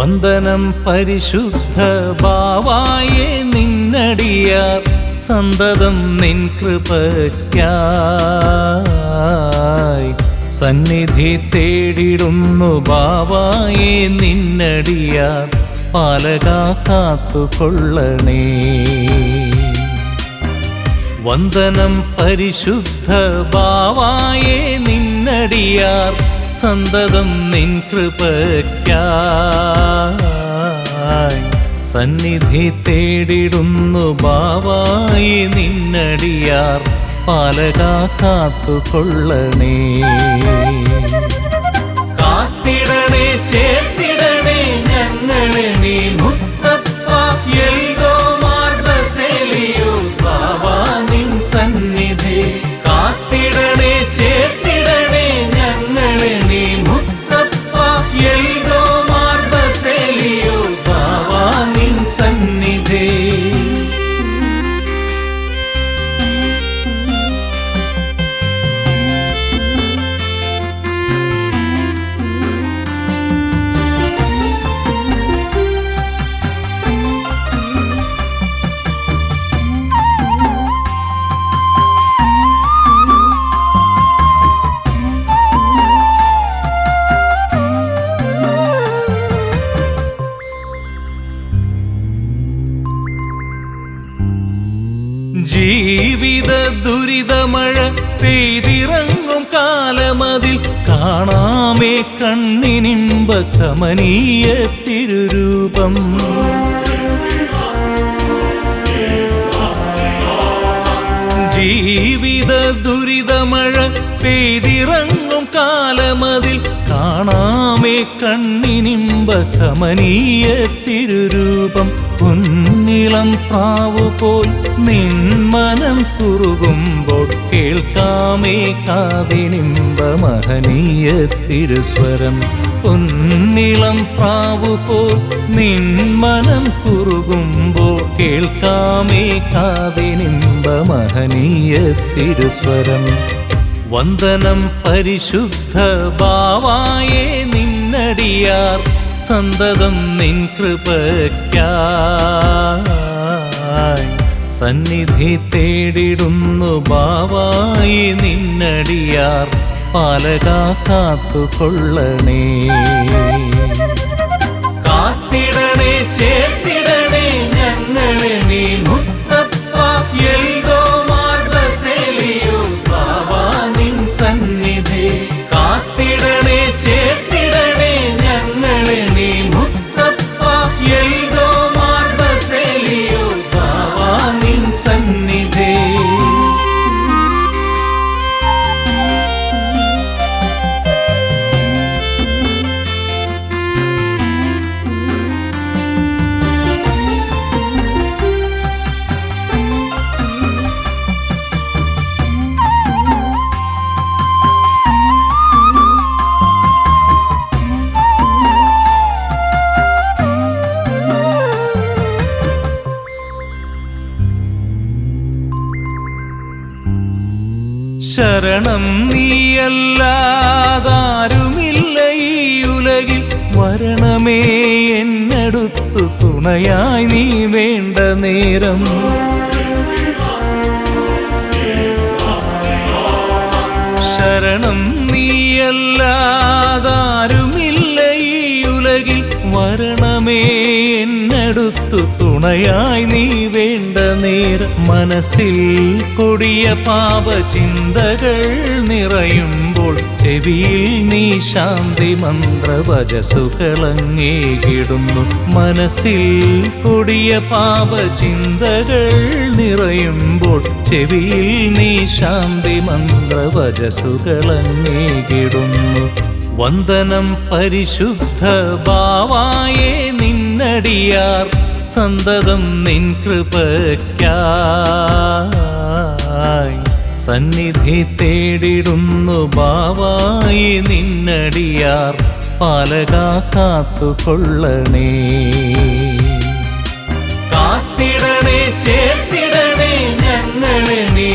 വന്ദനം പരിശുദ്ധ ബാവായെ നിന്നടിയാർ സന്തതം നിൻ കൃപയ്ക്കായി. സന്നിധി തേടിടുന്നു ബാവായെ നിന്നടിയാർ പാലക കാത്തുകൊള്ളണേ. വന്ദനം പരിശുദ്ധ ബാവായെ നിന്നടിയാർ സന്തതം നിൻ കൃപയ്ക്കായി സന്നിധി തേടിടുന്നു ബാവായി നിന്നടിയാർ പാലകാത്തു കാത്തുകൊള്ളണേ. ജീവിത ദുരിതമഴ പെയ്തിറങ്ങും കാലമതിൽ കാണാമേ കണ്ണിനിമ്പ കമനീയ തിരുരൂപം. ജീവിത ദുരിതമഴ പെയ്തിറങ്ങും കാലമതിൽ കാണാമേ കണ്ണിനിമ്പ കമനീയ തിരുരൂപം കുന്നിളം പ്രാവു പോൽ നിന്മനം കുറുകുമ്പോൾ കേൾക്കാമേ കാതിനിമ്പ മഹനീയ തിരുസ്വരം പൊന്നിളം പ്രാവു പോൽ നിന്മനം കുറുകുമ്പോൾ കേൾക്കാമേ കാതിനിമ്പ മഹനീയ തിരുസ്വരം വന്ദനം പരിശുദ്ധ ബാവായേ നിന്നടിയാർ സന്തതം നിൻ കൃപയ്ക്കായി. സന്നിധി തേടിടുന്നു ബാവായി നിന്നടിയാർ. പാലകാത്തു കാത്തുകൊള്ളണേ. ശരണം നീയല്ലാതാരുമില്ല ഈ ഉലകിൽ. വരണമേ എന്നടുത്തു തുണയായി നീ വേണ്ട നേരം. ശരണം നീയല്ലാതാരുമില്ല ഈ ഉലകിൽ. വരണമേ എന്നടുത്തു തുണയായി നീ വേണ്ട നേർ മനസ്സിൽ കൊടിയ പാപ ചിന്തകൾ നിറയുമ്പോൾ ചെവിയിൽ നീ ശാന്തി മന്ത്രവചസുകളങ്ങേകിടുന്നു മനസ്സിൽ കൊടിയ പാപ ചിന്തകൾ നിറയുമ്പോൾ ചെവിയിൽ നീ ശാന്തി മന്ത്രവചസുകളങ്ങേകിടുന്നു വന്ദനം പരിശുദ്ധ ബാവായെ നടിയാർ സന്തതം നിൻ കൃപയ്ക്കായി. സന്നിധി തേടിടുന്നു ബാവായി നിന്നടിയാർ പാലക കാത്തുകൊള്ളണേ. കാത്തിടണേ ചേർത്തിടണേ ഞങ്ങളെ നീ